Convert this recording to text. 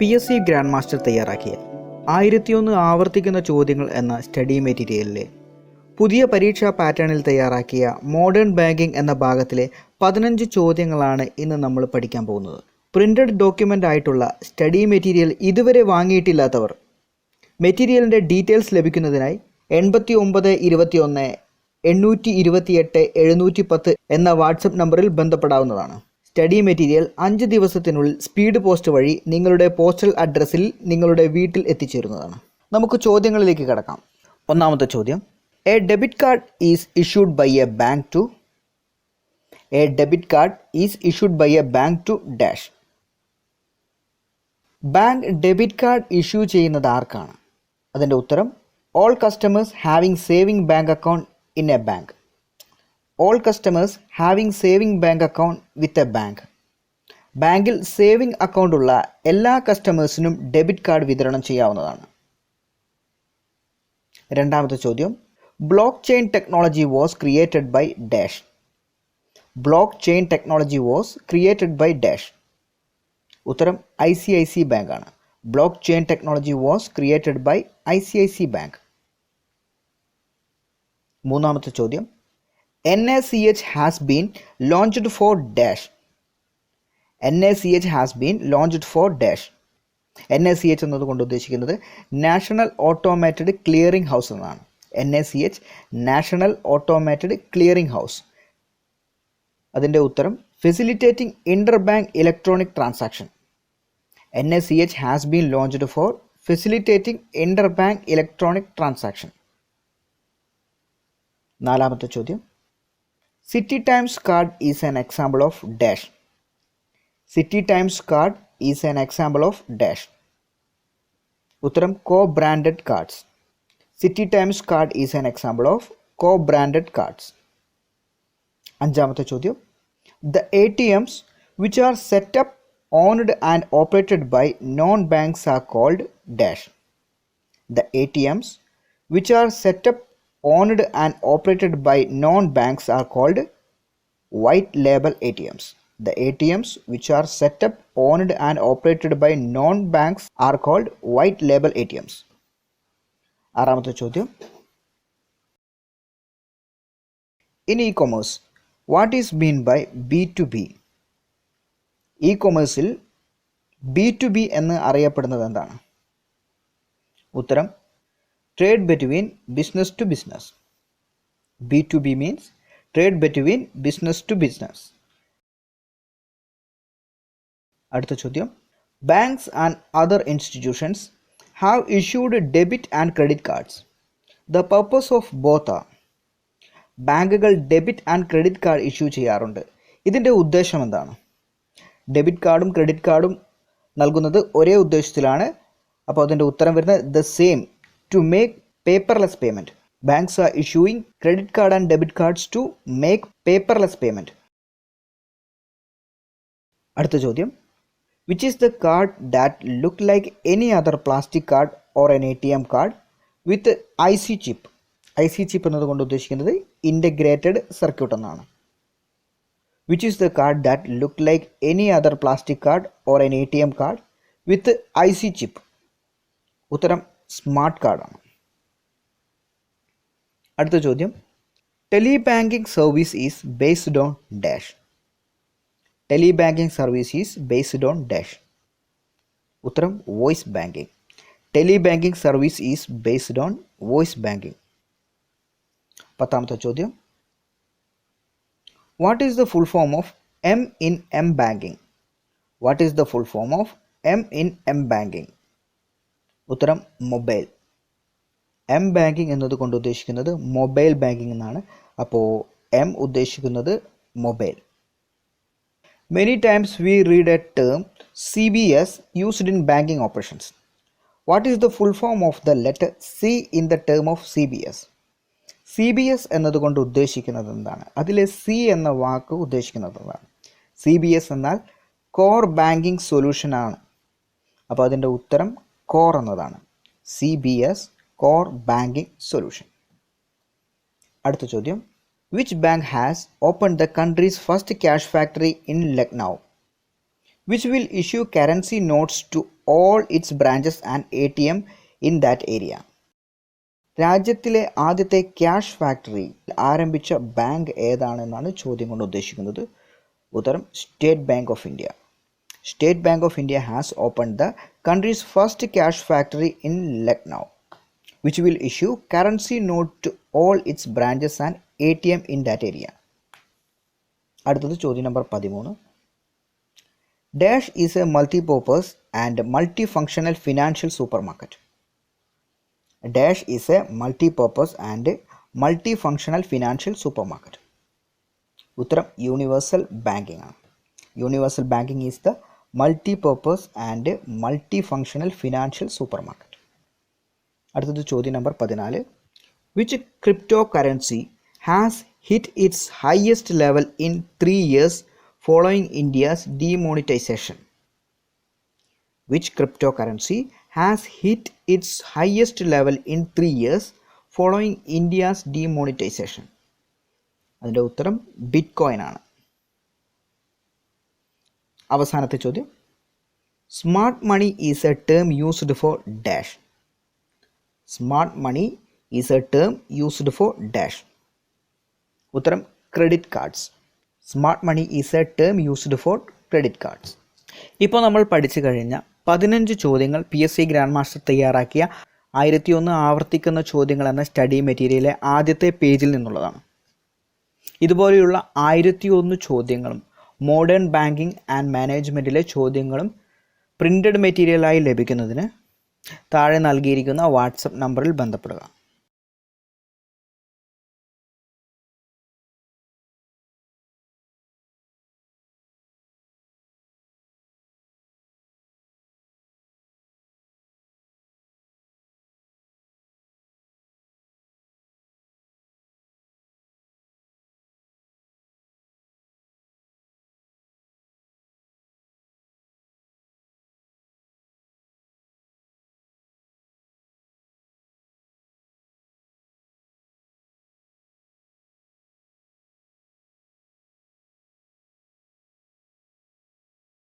P S C grand master തയ്യാറാക്കിയ ആയിരത്തിയൊന്ന് ആവർത്തിക്കുന്ന ചോദ്യങ്ങൾ എന്ന സ്റ്റഡി മെറ്റീരിയലിലെ പുതിയ പരീക്ഷാ പാറ്റേണിൽ തയ്യാറാക്കിയ മോഡേൺ ബാങ്കിംഗ് എന്ന ഭാഗത്തിലെ പതിനഞ്ച് ചോദ്യങ്ങളാണ് ഇന്ന് നമ്മൾ പഠിക്കാൻ പോകുന്നത്. പ്രിന്റഡ് ഡോക്യുമെന്റ് ആയിട്ടുള്ള സ്റ്റഡി മെറ്റീരിയൽ ഇതുവരെ വാങ്ങിയിട്ടില്ലാത്തവർ മെറ്റീരിയലിന്റെ ഡീറ്റെയിൽസ് ലഭിക്കുന്നതിനായി എൺപത്തി ഒമ്പത് ഇരുപത്തി ഒന്ന് എണ്ണൂറ്റി ഇരുപത്തിയെട്ട് എഴുന്നൂറ്റി പത്ത് എന്ന വാട്സപ്പ് നമ്പറിൽ ബന്ധപ്പെടാവുന്നതാണ്. സ്റ്റഡി മെറ്റീരിയൽ അഞ്ച് ദിവസത്തിനുള്ളിൽ സ്പീഡ് പോസ്റ്റ് വഴി നിങ്ങളുടെ പോസ്റ്റൽ അഡ്രസ്സിൽ നിങ്ങളുടെ വീട്ടിൽ എത്തിച്ചേരുന്നതാണ്. നമുക്ക് ചോദ്യങ്ങളിലേക്ക് കടക്കാം. ഒന്നാമത്തെ ചോദ്യം. A debit card is issued by a bank to a debit card is issued by a bank to dash bank debit card issue ചെയ്യുന്നത് ആർക്കാണ്? അതിന്റെ ഉത്തരം all customers having saving bank account in a bank all customers having saving bank account with a bank ബാങ്കിൽ saving account ഉള്ള എല്ലാ കസ്റ്റമേഴ്സിനും debit card വിതരണം ചെയ്യാവുന്നതാണ്. രണ്ടാമത്തെ ചോദ്യം. Block chain technology was created by dash block chain technology was created by dash ഉത്തരം I C I C bank ആണ്. Block chain technology was created by I C I C bank മൂന്നാമത്തെ ചോദ്യം. N has been launched for dash. NACH has been launched for dash. N A C H എന്നതുകൊണ്ട് ഉദ്ദേശിക്കുന്നത് national automated clearing house എന്നാണ് N A C H national automated clearing house അതിന്റെ ഉത്തരം facilitating inter bank electronic transaction N A C H has been launched for facilitating inter bank electronic transaction നാലാമത്തെ ചോദ്യം city times card is an example of dash city times card is an example of dash ഉത്തരം co branded cards city times card is an example of co branded cards അഞ്ചാമത്തെ ചോദ്യം. The A T Ms which are set up owned and operated by non banks are called dash the A T Ms which are set up called white label A T Ms the A T Ms which are set up owned and operated by non banks are called white label A T Ms ആറാമത്തെ ചോദ്യം. In e commerce what is mean by B to B e കൊമേഴ്സിൽ B to B എന്ന് അറിയപ്പെടുന്നത് എന്താണ്? ഉത്തരം business to business B to B means trade between business to business അടുത്ത ചോദ്യം. Banks and other institutions have issued debit and credit cards the purpose of both ബാങ്കുകൾ debit and credit card issue ചെയ്യാറുണ്ട്. ഇതിന്റെ ഉദ്ദേശം എന്താണ്? Debit കാർഡും credit കാർഡും നൽകുന്നത് ഒരേ ഉദ്ദേശത്തിലാണ്. അപ്പോൾ അതിന്റെ ഉത്തരം വരുന്നത് the same to make paperless payment banks are issuing credit card and debit cards to make paperless payment അടുത്ത ചോദ്യം. Which is the card that look like any other plastic card or an A T M card with I C chip I C chip എന്നതുകൊണ്ട് ഉദ്ദേശിക്കുന്നത് integrated circuit എന്നാണ്. Which is the card that look like any other plastic card or an A T M card with I C chip ഉത്തരം smart കാർഡാണ്. അടുത്ത ചോദ്യം. Tele banking service is based on dash. Tele banking service is based on dash. ഉത്തരം voice banking tele banking service is based on voice banking പത്താമത്തെ ചോദ്യം. What is the full form of M in M banking what is the full form of M in M banking ഉത്തരം mobile. M banking എന്നതുകൊണ്ട് ഉദ്ദേശിക്കുന്നത് mobile banking എന്നാണ്. അപ്പോൾ M ഉദ്ദേശിക്കുന്നത് mobile. Many times we read a term C B S used in banking operations what is the full form of the letter C in the term of C B S C B S എന്നതുകൊണ്ട് ഉദ്ദേശിക്കുന്നത് എന്താണ്? അതിലെ C എന്ന വാക്ക് ഉദ്ദേശിക്കുന്നത് എന്താണ്? C B S എന്നാൽ core banking solution ആണ്. അപ്പോൾ അതിന്റെ ഉത്തരം കോർ എന്നതാണ്. C B S core banking solution അടുത്ത ചോദ്യം. Which bank has open the country's first cash factory in Lucknow which will issue currency notes to all its branches and A T M in that area രാജ്യത്തിലെ ആദ്യത്തെ cash factory ആരംഭിച്ച bank ഏതാണെന്നാണ് ചോദ്യം കൊണ്ട് ഉദ്ദേശിക്കുന്നത്? ഉത്തരം State Bank of India State Bank of India has opened the country's first cash factory in Lucknow, which will issue currency note to all its branches and ATM in that area. അടുത്തത് ചോദ്യം number പതിമൂന്ന്. Dash is a multi purpose and multi functional financial super market dash is a multi purpose and multi functional financial super market ഉത്തരം universal banking ആണ്. Universal banking is the multi purpose and multi functional financial super market അടുത്തത് ചോദ്യം number പതിനാല്. Which crypto currency has hit its highest level in three years following India's demonetisation which crypto currency has hit its highest level in three years following India's demonetisation അതിന്റെ ഉത്തരം bit coin ആണ്. അവസാനത്തെ ചോദ്യം. Smart money is a term used for dash smart money is a term used for dash ഉത്തരം credit cards smart money is a term used for credit cards ഇപ്പോൾ നമ്മൾ പഠിച്ചു കഴിഞ്ഞ പതിനഞ്ച് ചോദ്യങ്ങൾ P S C grand master തയ്യാറാക്കിയ ആയിരത്തി ഒന്ന് ആവർത്തിക്കുന്ന ചോദ്യങ്ങൾ എന്ന സ്റ്റഡി മെറ്റീരിയലിലെ ആദ്യത്തെ പേജിൽ നിന്നുള്ളതാണ്. ഇതുപോലെയുള്ള ആയിരത്തി ഒന്ന് ചോദ്യങ്ങളും മോഡേൺ ബാങ്കിങ് ആൻഡ് മാനേജ്മെന്റിലെ ചോദ്യങ്ങളും പ്രിന്റഡ് മെറ്റീരിയലായി ലഭിക്കുന്നതിന് താഴെ നൽകിയിരിക്കുന്ന വാട്സപ്പ് നമ്പറിൽ ബന്ധപ്പെടുക.